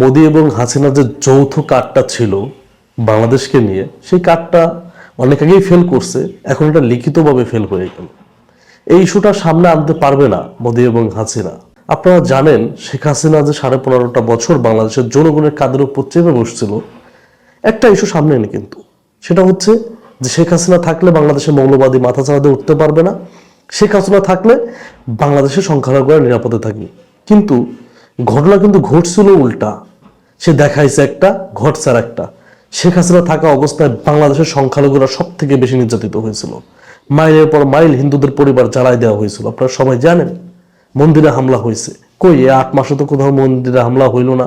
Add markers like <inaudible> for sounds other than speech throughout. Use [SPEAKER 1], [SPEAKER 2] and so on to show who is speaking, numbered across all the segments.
[SPEAKER 1] মোদি এবং হাসিনার যে যৌথ কার্ডটা ছিল বাংলাদেশকে নিয়ে, সেই কার্ডটা অনেক আগেই ফেল করছে, এখন এটা লিখিতভাবে ফেল হয়ে গেল। এই ইস্যুটা সামনে আনতে পারবে না মোদি এবং হাসিনা। আপনারা জানেন, শেখ হাসিনা যে সাড়ে পনেরোটা বছর বাংলাদেশের জনগণের কাদের উপর চেপে বসছিল, একটা ইস্যু সামনে এনে কিন্তু। সেটা হচ্ছে যে শেখ হাসিনা থাকলে বাংলাদেশের মৌলবাদী মাথা চাড়াতে উঠতে পারবে না। শেখ হাসিনা থাকলে বাংলাদেশের সংখ্যালঘুরা নিরাপদে থাকবে। কিন্তু ঘটনা কিন্তু ঘটছিল উল্টা। সে দেখাইছে একটা, ঘটছে আর একটা শেখ হাসিনা থাকা অবস্থায় বাংলাদেশের সংখ্যালঘুরা সব থেকে বেশি নির্যাতিত হয়েছিল। মাইলের পর মাইল হিন্দুদের পরিবার জ্বালায় দেওয়া হয়েছিল। আপনারা সবাই জানেন, মন্দিরে হামলা হয়েছে। কই এ আট মাসে তো কোথাও মন্দিরে হামলা হইল না।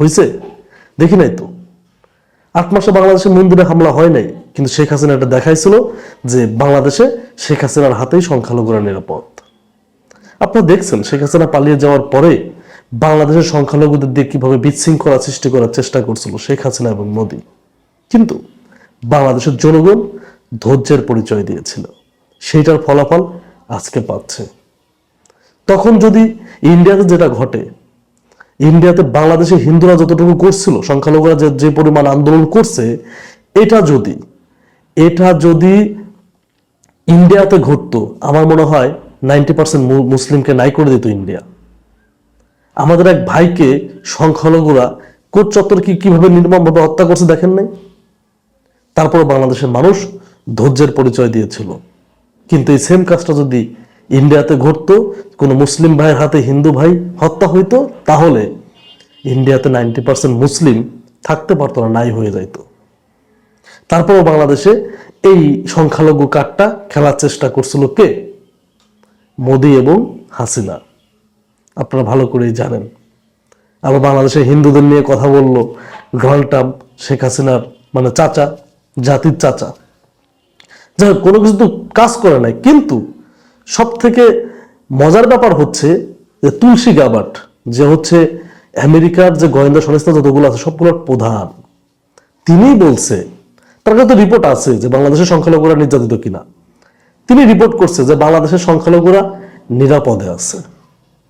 [SPEAKER 1] হয়েছে দেখি নাই তো। আট মাসে বাংলাদেশে মন্দিরে হামলা হয় নাই, কিন্তু শেখ হাসিনা এটা দেখাইছিল যে বাংলাদেশে শেখ হাসিনার হাতেই সংখ্যালঘুরা নিরাপদ। আপনারা দেখছেন, শেখ হাসিনা পালিয়ে যাওয়ার পরে বাংলাদেশের সংখ্যালঘুদের দিয়ে কীভাবে বিশৃঙ্খলা সৃষ্টি করার চেষ্টা করছিল শেখ হাসিনা এবং মোদী। কিন্তু বাংলাদেশের জনগণ ধৈর্যের পরিচয় দিয়েছিল। সেইটার ফলাফল আজকে পাচ্ছে। তখন যদি ইন্ডিয়াতে যেটা ঘটে, ইন্ডিয়াতে বাংলাদেশে হিন্দুরা যতটুকু করছিল, সংখ্যালঘুরা যে যে পরিমাণ আন্দোলন করছে, এটা যদি এটা যদি ইন্ডিয়াতে ঘটতো, আমার মনে হয় নাইনটি পার্সেন্ট মুসলিমকে নাই করে দিত ইন্ডিয়া। আমাদের এক ভাইকে সংখ্যালঘুরা কোট চত্বর কি কীভাবে নির্মমভাবে হত্যা করছে দেখেন নাই? তারপর বাংলাদেশের মানুষ ধৈর্যের পরিচয় দিয়েছিল। কিন্তু এই সেম কাজটা যদি ইন্ডিয়াতে ঘটতো, কোনো মুসলিম ভাইয়ের হাতে হিন্দু ভাই হত্যা হইতো, তাহলে ইন্ডিয়াতে নাইনটি পার্সেন্ট মুসলিম থাকতে পারতো না, নাই হয়ে যাইতো। তারপরও বাংলাদেশে এই সংখ্যালঘু কার্ডটা খেলার চেষ্টা করছিল কে? মোদি এবং হাসিনা। আপনারা ভালো করেই জানেন। আবার বাংলাদেশে হিন্দুদের নিয়ে কথা বলল ট্রাম্প শেখ হাসিনার মানে চাচা জাতির চাচা। যাই হোক, কোনো কিছু তো কাজ করে নাই। কিন্তু সব থেকে মজার ব্যাপার হচ্ছে যে তুলসী গাবাট যে হচ্ছে আমেরিকার যে গোয়েন্দা সংস্থা যতগুলো আছে সবগুলোর প্রধান। তিনিই বলছে তার কাছে তো রিপোর্ট আছে যে বাংলাদেশের সংখ্যালঘুরা নির্যাতিত কিনা। তিনি রিপোর্ট করছে যে বাংলাদেশের সংখ্যালঘুরা নিরাপদে আছে।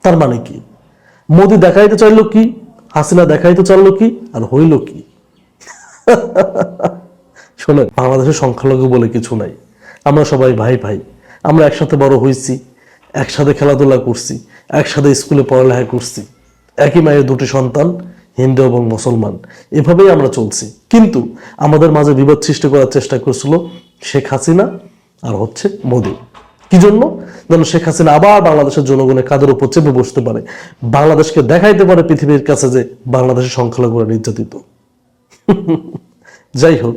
[SPEAKER 1] তার মানে কি? মোদি দেখাইতে চাইলো কি? হাসিনা দেখাইতে চাইলো কি? আর হইল কি? <laughs> শোনেন, বাংলাদেশের সংখ্যালঘু বলে কিছু নাই। আমরা সবাই ভাই ভাই। আমরা একসাথে বড় হয়েছি একসাথে খেলাধুলা করছি, একসাথে স্কুলে পড়ালেখা করছি। একই মায়ের দুটি সন্তান, হিন্দু এবং মুসলমান। এভাবেই আমরা চলছি। কিন্তু আমাদের মাঝে বিবাদ সৃষ্টি করার চেষ্টা করছিল শেখ হাসিনা আর হচ্ছে মোদী। কি জন্য যেন শেখ হাসিনা আবার বাংলাদেশের জনগণের কাদের উপর চেপে বসতে পারে, বাংলাদেশকে দেখাইতে পারে পৃথিবীর কাছে যে বাংলাদেশের সংখ্যালঘুরা নির্যাতিত। যাই হোক,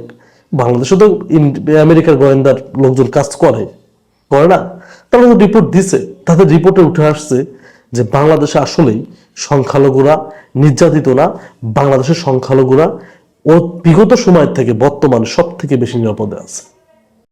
[SPEAKER 1] বাংলাদেশে তো আমেরিকার গোয়েন্দার লোকজন কাজ করে করে না? তারা তো রিপোর্ট দিছে, তাদের রিপোর্টে উঠে আসছে যে বাংলাদেশে আসলেই সংখ্যালঘুরা নির্যাতিত না, বাংলাদেশের সংখ্যালঘুরা ও বিগত সময় থেকে বর্তমানে সব থেকে বেশি নিরাপদে আছে।